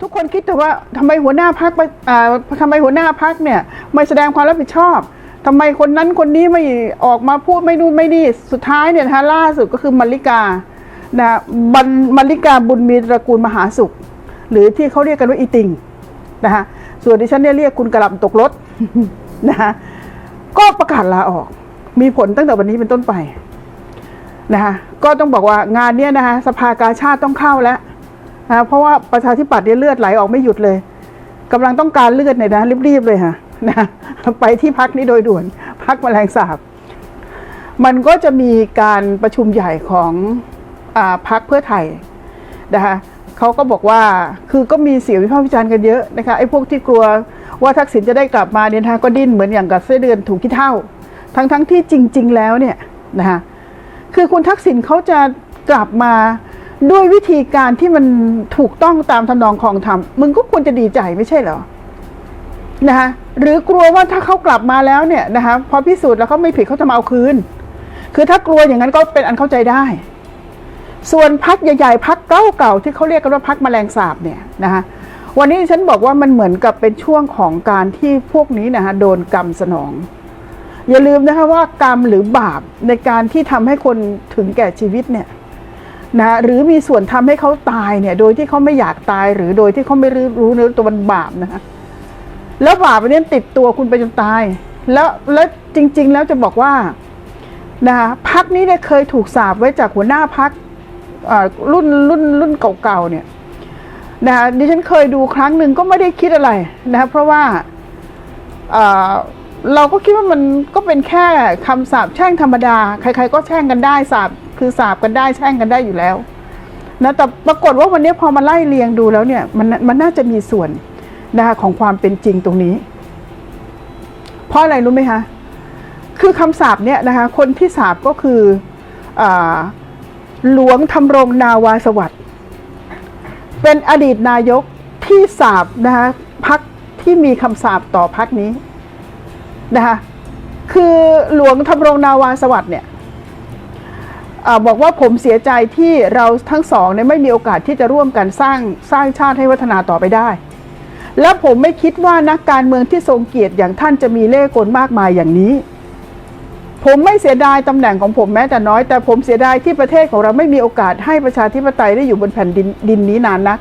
ทุกคนคิดแต่ว่าทำไมหัวหน้าพักทำไมหัวหน้าพักเนี่ยไม่แสดงความรับผิดชอบทำไมคนนั้นคนนี้ไม่ออกมาพูดไม่นู่นไม่นี่สุดท้ายเนี่ยนะคะล่าสุดก็คือมาริกานะบันมาริกาบุญมีตระกูลมหาสุข หรือที่เขาเรียกกันว่าอีติงนะคะส่วนที่ฉันเนี่ยเรียกคุณกระลำตกรถนะคะก็ประกาศลาออก มีผลตั้งแต่วันนี้เป็นต้นไปนะคะก็ต้องบอกว่างานเนี้ยนะคะสภากาชาติต้องเข้าแล้ว นะเพราะว่าประชาธิปัตย์เนี่ยเลือดไหลออกไม่หยุดเลยกำลังต้องการเลือดเนี่ยนะรีบๆเลยค่ะนะไปที่พักนี้โดยด่วนพักแมลงสาบ มันก็จะมีการประชุมใหญ่ของอพักเพื่อไทยนะคะเขาก็บอกว่าคือก็มีเสียงวิพากษ์วิจารณ์กันเยอะนะคะไอ้พวกที่กลัวว่าทักษิณจะได้กลับมาเนี่ยนะคะก็ดิ้นเหมือนอย่างกับเส้เดือนถูกขี้เท่า ทั้งๆทที่จริง ๆ แล้วเนี่ยนะคะคือคุณทักษิณเขาจะกลับมา ด้วยวิธีการที่มันถูกต้องตามทำนองคลองธรรมมึงก็ควรจะดีใจไม่ใช่เหรอนะคะหรือกลัวว่าถ้าเขากลับมาแล้วเนี่ยนะคะพอพิสูจน์แล้วเขาไม่ผิดเขาจะมาเอาคืน คือถ้ากลัวอย่างนั้นก็เป็นอันเข้าใจได้ ส่วนพักใหญ่ๆพักเก่าๆที่เขาเรียกกันว่าพักแมลงสาบเนี่ยนะคะวันนี้ฉันบอกว่ามันเหมือนกับเป็นช่วงของการที่พวกนี้นะคะโดนกรรมสนอง อย่าลืมนะคะว่ากรรมหรือบาปในการที่ทำให้คนถึงแก่ชีวิตเนี่ย นะหรือมีส่วนทำให้เขาตายเนี่ย โดยที่เขาไม่อยากตายหรือโดยที่เขาไม่รู้รู้เนื้อตัวมันบาปนะคะแล้วบาปอันนี้ติดตัวคุณไปจนตาย แล้วแล้วจริง ๆ แล้วจะบอกว่านะคะพักนี้เนี่ยเคยถูกสาบไว้จากหัวหน้าพักรุ่นรุ่นรุ่นเก่าๆเนี่ยนะคะดิฉันเคยดูครั้งหนึ่งก็ไม่ได้คิดอะไรนะคะเพราะว่าเออเราก็คิดว่ามันก็เป็นแค่คำสาบแช่งธรรมดา ใคร ๆ ก็แช่งกันได้สาบ คือสาบกันได้แช่งกันได้อยู่แล้วนะแต่ปรากฏว่าวันนี้พอมาไล่เรียงดูแล้วเนี่ยมันมันน่าจะมีส่วนนะคะของความเป็นจริงตรงนี้ เพราะอะไรรู้ไหมคะคือคำสาปเนี่ยนะคะคนที่สาบก็คืออหลวงทำรงนาวาสวัสด์เป็นอดีตนายกที่สาบนะคะพักที่มีคำสาปต่อพักนี้นะคะคือหลวงทำรงนาวาสวัสด์เนี่ย บอกว่าผมเสียใจที่เราทั้งสองเนี่ยไม่มีโอกาสที่จะร่วมกันสร้างสร้างชาติให้วัฒนาต่อไปได้ และผมไม่คิดว่านักการเมืองที่ทรงเกียรติอย่างท่านจะมีเล่ห์กลมากมายอย่างนี้ ผมไม่เสียดายตำแหน่งของผมแม้แต่น้อย แต่ผมเสียดายที่ประเทศของเราไม่มีโอกาสให้ประชาธิปไตยได้อยู่บนแผ่นดินดินนี้นานนัก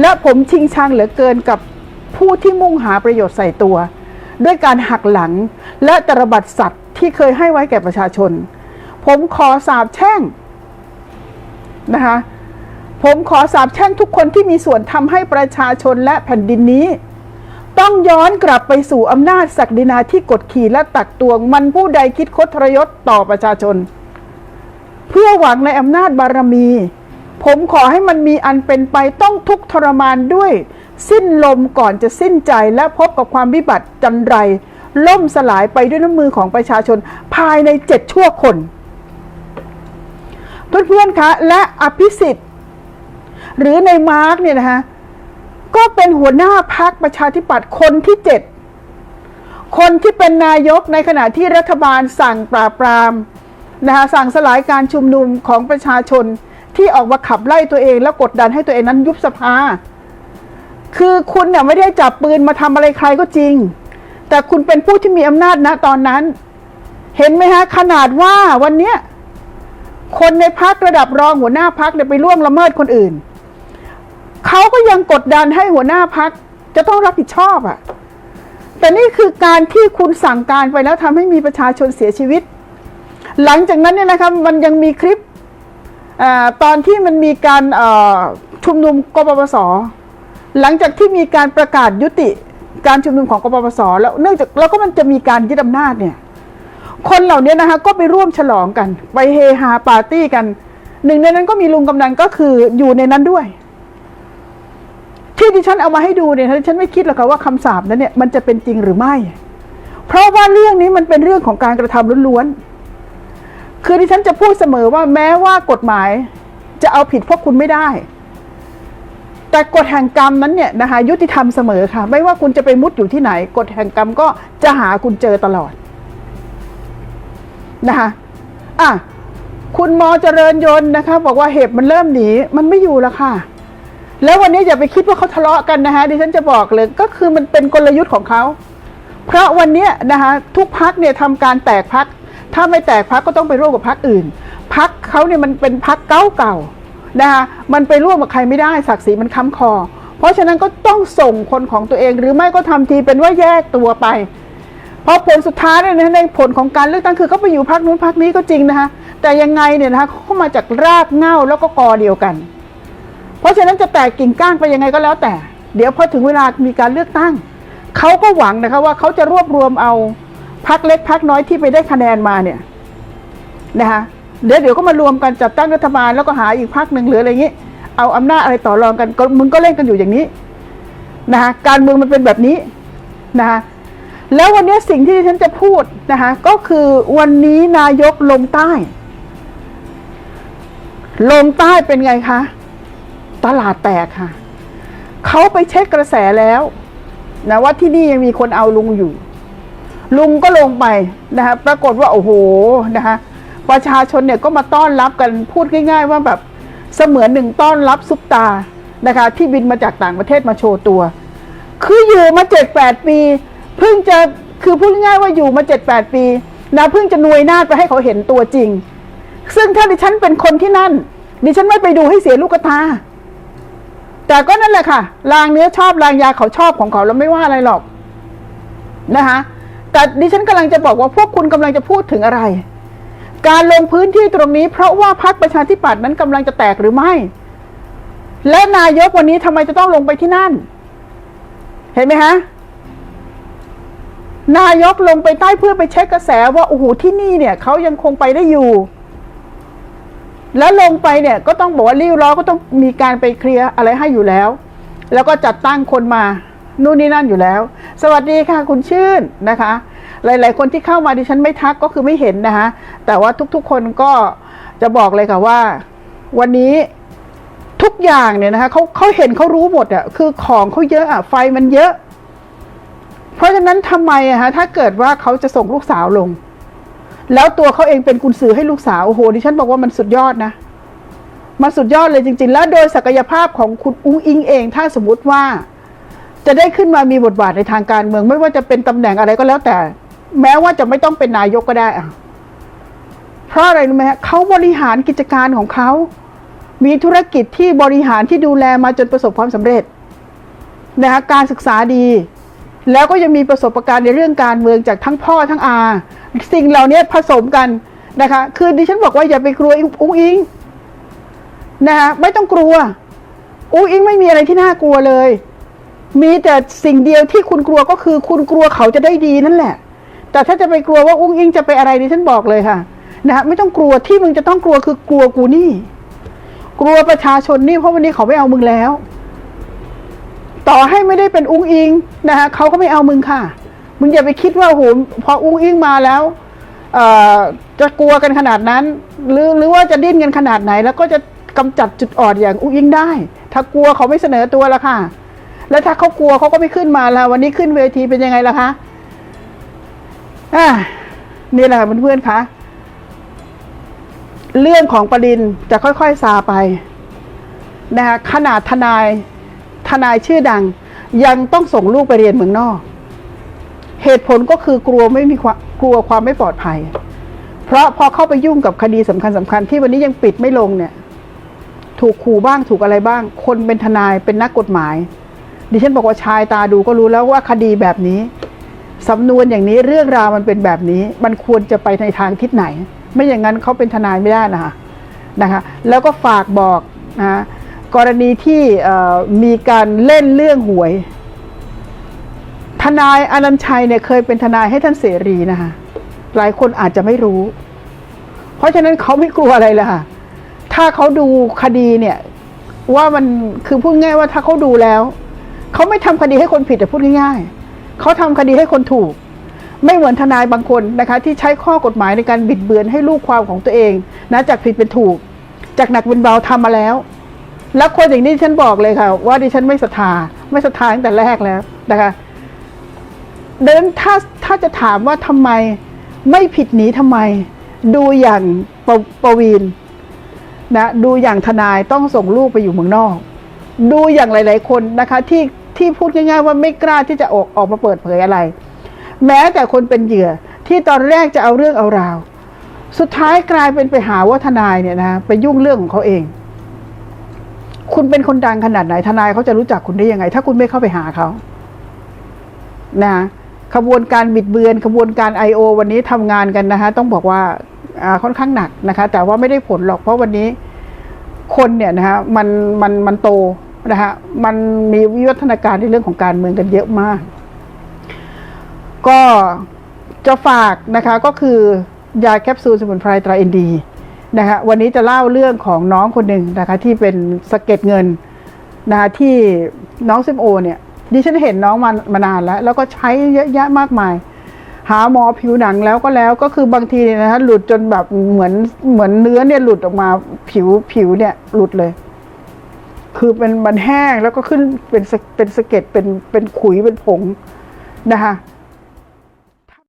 และผมชิงชังเหลือเกินกับผู้ที่มุ่งหาประโยชน์ใส่ตัว ด้วยการหักหลังและตระบัดสัตว์ที่เคยให้ไว้แก่ประชาชน ผมขอสาบแช่งนะคะผมขอสาบแช่งทุกคนที่มีส่วนทำให้ประชาชนและแผ่นดินนี้ ต้องย้อนกลับไปสู่อำนาจศักดินาที่กดขี่และตักตวง มันผู้ใดคิดคดทรยศต่อประชาชน เพื่อหวังในอำนาจบารมี ผมขอให้มันมีอันเป็นไปต้องทุกทรมานด้วย สิ้นลมก่อนจะสิ้นใจและพบกับความวิบัติจันไร ล่มสลายไปด้วยน้ำมือของประชาชนภายในเจ็ดชั่วคน เพื่อนๆคะและอภิสิทธิ์ หรือในมาร์กเนี่ยนะคะก็เป็นหัวหน้าพักประชาธิปัตย์คนที่เจ็ดคนที่เป็นนายกในขณะที่รัฐบาลสั่งปราบปรามนะคะสั่งสลายการชุมนุมของประชาชนที่ออกมาขับไล่ตัวเองแล้วกดดันให้ตัวเองนั้นยุบสภา คือคุณเนี่ยไม่ได้จับปืนมาทำอะไรใครก็จริง แต่คุณเป็นผู้ที่มีอำนาจณตอนนั้น เห็นไหมฮะขนาดว่าวันเนี้ย คนในพักระดับรองหัวหน้าพักเนี่ยไปล่วงละเมิดคนอื่น เขาก็ยังกดดันให้หัวหน้าพักจะต้องรับผิดชอบอะ่ะ แต่นี่คือการที่คุณสั่งการไปแล้วทำให้มีประชาชนเสียชีวิต หลังจากนั้นเนี่ยนะครับมันยังมีคลิปอตอนที่มันมีการชุมนุมกปปส หลังจากที่มีการประกาศยุติการชุมนุมของกปปส แล้วเนื่องจากแล้วก็มันจะมีการยึดอำนาจเนี่ย คนเหล่านี้นะคะก็ไปร่วมฉลองกัน ไปเฮฮาปาร์ตี้กัน หนึ่งในนั้นก็มีลุงกำนันก็คืออยู่ในนั้นด้วย ที่ดิฉันเอามาให้ดูเนี่ยดิฉันไม่คิดหรอกค่ะว่าคำสาปนั้นเนี่ยมันจะเป็นจริงหรือไม่ เพราะว่าเรื่องนี้มันเป็นเรื่องของการกระทำล้วนๆคือดิฉันจะพูดเสมอว่าแม้ว่ากฎหมายจะเอาผิดพวกคุณไม่ได้ แต่กฎแห่งกรรมนั้นเนี่ยนะคะยุติธรรมเสมอค่ะ ไม่ว่าคุณจะไปมุดอยู่ที่ไหน กฎแห่งกรรมก็จะหาคุณเจอตลอด นะคะอะคุณมอเจริญยนต์นะคะ บอกว่าเห็บมันเริ่มหนีมันไม่อยู่แล้วค่ะ แล้ววันนี้อย่าไปคิดว่าเขาทะเลาะกันนะคะดิฉันจะบอกเลยก็คือมันเป็นกลยุทธ์ของเขา เพราะวันนี้นะคะทุกพักเนี่ยทำการแตกพัก ถ้าไม่แตกพักก็ต้องไปร่วมกับพักอื่น พักเขาเนี่ยมันเป็นพักเก่าเก่าๆนะคะมันไปร่วมกับใครไม่ได้ศักดิ์ศรีมันค้ำคอ เพราะฉะนั้นก็ต้องส่งคนของตัวเองหรือไม่ก็ทำทีเป็นว่าแยกตัวไป เพราะผลสุดท้ายเนี่ยนะในผลของการเลือกตั้งคือเขาไปอยู่พักนู้นพักนี้ก็จริงนะคะแต่ยังไงเนี่ยนะคะเขามาจากรากเง้าแล้วก็กอเดียวกัน เพราะฉะนั้นจะแตกกิ่งก้านไปยังไงก็แล้วแต่ เดี๋ยวพอถึงเวลามีการเลือกตั้งเขาก็หวังนะคะว่าเขาจะรวบรวมเอาพักเล็กพักน้อยที่ไปได้คะแนนมาเนี่ยนะคะเดี๋ยวเดี๋ยวก็มารวมกันจัดตั้งรัฐบาลแล้วก็หาอีกพักหนึ่งหรืออะไรอย่างนี้ เอาอำนาจอะไรต่อรองกันมึงก็เล่นกันอยู่อย่างนี้นะคะการเมืองมันเป็นแบบนี้นะคะ แล้ววันนี้สิ่งที่ฉันจะพูดนะคะก็คือวันนี้นายกลงใต้ ลงใต้เป็นไงคะ ตลาดแตกค่ะ เขาไปเช็คกระแสแล้วนะว่าที่นี่ยังมีคนเอาลุงอยู่ ลุงก็ลงไปนะคะปรากฏว่าโอ้โหนะคะประชาชนเนี่ยก็มาต้อนรับกันพูดง่าย ๆ ว่าแบบเสมือนหนึ่งต้อนรับซุปตานะคะที่บินมาจากต่างประเทศมาโชว์ตัว คืออยู่มาเจ็ดแปดปี เพิ่งจะคือพูดง่ายๆว่าอยู่มาเจ็ดแปดปีนะเพิ่งจะนวยนาจไปให้เขาเห็นตัวจริง ซึ่งถ้าดิฉันเป็นคนที่นั่น ดิฉันไม่ไปดูให้เสียลูกตา แต่ก็นั่นแหละค่ะลางเนื้อชอบลางยาเขาชอบของเขาแล้วไม่ว่าอะไรหรอกนะคะแต่ดิฉันกำลังจะบอกว่าพวกคุณกำลังจะพูดถึงอะไร การลงพื้นที่ตรงนี้ เพราะว่าพรรคประชาธิปัตย์นั้นกำลังจะแตกหรือไม่ และนายกวันนี้ทำไมจะต้องลงไปที่นั่น เห็นไหมฮะ นายกลงไปใต้เพื่อไปเช็คกระแสว่าโอ้โหที่นี่เนี่ยเขายังคงไปได้อยู่ แล้วลงไปเนี่ยก็ต้องบอกว่าริ้วล้อก็ต้องมีการไปเคลียร์อะไรให้อยู่แล้ว แล้วก็จัดตั้งคนมานู่นนี่นั่นอยู่แล้ว สวัสดีค่ะคุณชื่นนะคะ หลาย ๆ คนที่เข้ามาดิฉันไม่ทักก็คือไม่เห็นนะคะแต่ว่าทุกๆคนก็จะบอกเลยค่ะว่า วันนี้ทุกอย่างเนี่ยนะคะเขาเขาเห็นเขารู้หมดอะคือของเขาเยอะอะไฟมันเยอะ เพราะฉะนั้นทำไมอะฮะถ้าเกิดว่าเขาจะส่งลูกสาวลง แล้วตัวเขาเองเป็นกุญสือให้ลูกสาวโอ้โหดิฉันบอกว่ามันสุดยอดนะมันสุดยอดเลยจริง ๆ แล้วโดยศักยภาพของคุณอุ้งอิงเอง ถ้าสมมติว่า จะได้ขึ้นมามีบทบาทในทางการเมือง ไม่ว่าจะเป็นตำแหน่งอะไรก็แล้วแต่ แม้ว่าจะไม่ต้องเป็นนายกก็ได้อะเพราะอะไรรู้ไหมฮะเขาบริหารกิจการของเขา มีธุรกิจที่บริหารที่ดูแลมาจนประสบความสำเร็จนะคะการศึกษาดี แล้วก็ยังมีประสบการณ์ในเรื่องการเมืองจากทั้งพ่อทั้งอา สิ่งเหล่านี้ผสมกันนะคะ คือดิฉันบอกว่าอย่าไปกลัวอุ้งอิงนะคะไม่ต้องกลัว อุ้งอิงไม่มีอะไรที่น่ากลัวเลย มีแต่สิ่งเดียวที่คุณกลัวก็คือ คุณกลัวเขาจะได้ดีนั่นแหละ แต่ถ้าจะไปกลัวว่าอุ้งอิงจะไปอะไรดิฉันบอกเลยค่ะนะะไม่ต้องกลัวที่มึงจะต้องกลัวคือกลัวกูนี่ กลัวประชาชนนี่เพราะวันนี้เขาไม่เอามึงแล้ว ต่อให้ไม่ได้เป็นอุ้งอิงนะคะเขาก็ไม่เอามึงค่ะ มึงอย่าไปคิดว่าโอ้โหพออุ้งอิงมาแล้วจะกลัวกันขนาดนั้น หรือหรือว่าจะดิ้นกันขนาดไหน แล้วก็จะกำจัดจุดอ่อนอย่างอุ้งอิงได้ ถ้ากลัวเขาไม่เสนอตัวแล้วค่ะ แล้วถ้าเขากลัวเขาก็ไม่ขึ้นมาแล้ววันนี้ขึ้นเวทีเป็นยังไงล่ะคะอ่านี่แหละเพื่อนๆคะเรื่องของประดินจะค่อยๆซาไปนะคะขนาดทนาย นายชื่อดัง ยังต้องส่งลูกไปเรียนเมืองนอก เหตุผลก็คือกลัวไม่มีความกลัวความไม่ปลอดภัย เพราะพอเข้าไปยุ่งกับคดีสำคัญสคัญๆที่วันนี้ยังปิดไม่ลงเนี่ย ถูกขู่บ้างถูกอะไรบ้าง คนเป็นทนายเป็นนักกฎหมาย ดิฉันบอกว่าชายตาดูก็รู้แล้วว่าคดีแบบนี้สำนวนอย่างนี้เรื่องราวมันเป็นแบบนี้ มันควรจะไปในทางทิศไหน ไม่อย่างนั้นเขาเป็นทนายไม่ได้นะคะนะคะ แล้วก็ฝากบอกนะ กรณีที่มีการเล่นเรื่องหวย ทนายอนันชัยเนี่ยเคยเป็นทนายให้ท่านเสรีนะคะหลายคนอาจจะไม่รู้ เพราะฉะนั้นเขาไม่กลัวอะไรเลยค่ะ ถ้าเขาดูคดีเนี่ยว่ามันคือพูดง่ายว่าถ้าเขาดูแล้ว เขาไม่ทำคดีให้คนผิดแต่พูดง่ายๆเขาทำคดีให้คนถูก ไม่เหมือนทนายบางคนนะคะ ที่ใช้ข้อกฎหมายในการบิดเบือนให้ลูกความของตัวเองนะจากผิดเป็นถูก จากหนักเป็นเบาทำมาแล้ว แล้วคนอย่างนี้ดิฉันบอกเลยค่ะ ว่าดิฉันไม่ศรัทธาไม่ศรัทธาตั้งแต่แรกแล้วนะคะเดินถ้าถ้าจะถามว่าทำไมไม่ผิดหนีทำไม ดูอย่างปปวีนนะดูอย่างทนายต้องส่งลูกไปอยู่เมืองนอก ดูอย่างหลาย ๆ คนนะคะที่ที่พูดง่าย ๆ ว่าไม่กล้าที่จะออกออกมาเปิดเผยอะไร แม้แต่คนเป็นเหยื่อที่ตอนแรกจะเอาเรื่องเอาราว สุดท้ายกลายเป็นไปหาว่าทนายเนี่ยนะไปยุ่งเรื่องของเขาเอง คุณเป็นคนดังขนาดไหนทนายเขาจะรู้จักคุณได้ยังไง ถ้าคุณไม่เข้าไปหาเขานะขบวนการบิดเบือนขบวนการ I.O. วันนี้ทำงานกันนะคะ ต้องบอกว่าอ่าค่อนข้างหนักนะคะ แต่ว่าไม่ได้ผลหรอกเพราะวันนี้คนเนี่ยนะคะมันมันมันโตนะคะมันมีวิวัฒนาการในเรื่องของการเมืองกันเยอะมาก ก็จะฝากนะคะก็คือยาแคปซูลสมุนไพรตราเอ็นดี นะคะวันนี้จะเล่าเรื่องของน้องคนหนึ่งนะคะที่เป็นสะเก็ดเงินนะคะที่น้องซิมโอเนี่ยดิฉันเห็นน้องมามานานแล้ว แล้วก็ใช้เยอะแยะมากมาย หาหมอผิวหนังแล้วก็แล้วก็คือบางทีนะคะหลุดจนแบบเหมือนเหมือนเนื้อเนี่ยหลุดออกมาผิวผิวเนี่ยหลุดเลย คือเป็นมันแห้งแล้วก็ขึ้นเป็นเป็นสะเก็ดเป็นเป็นขุยเป็นผงนะคะ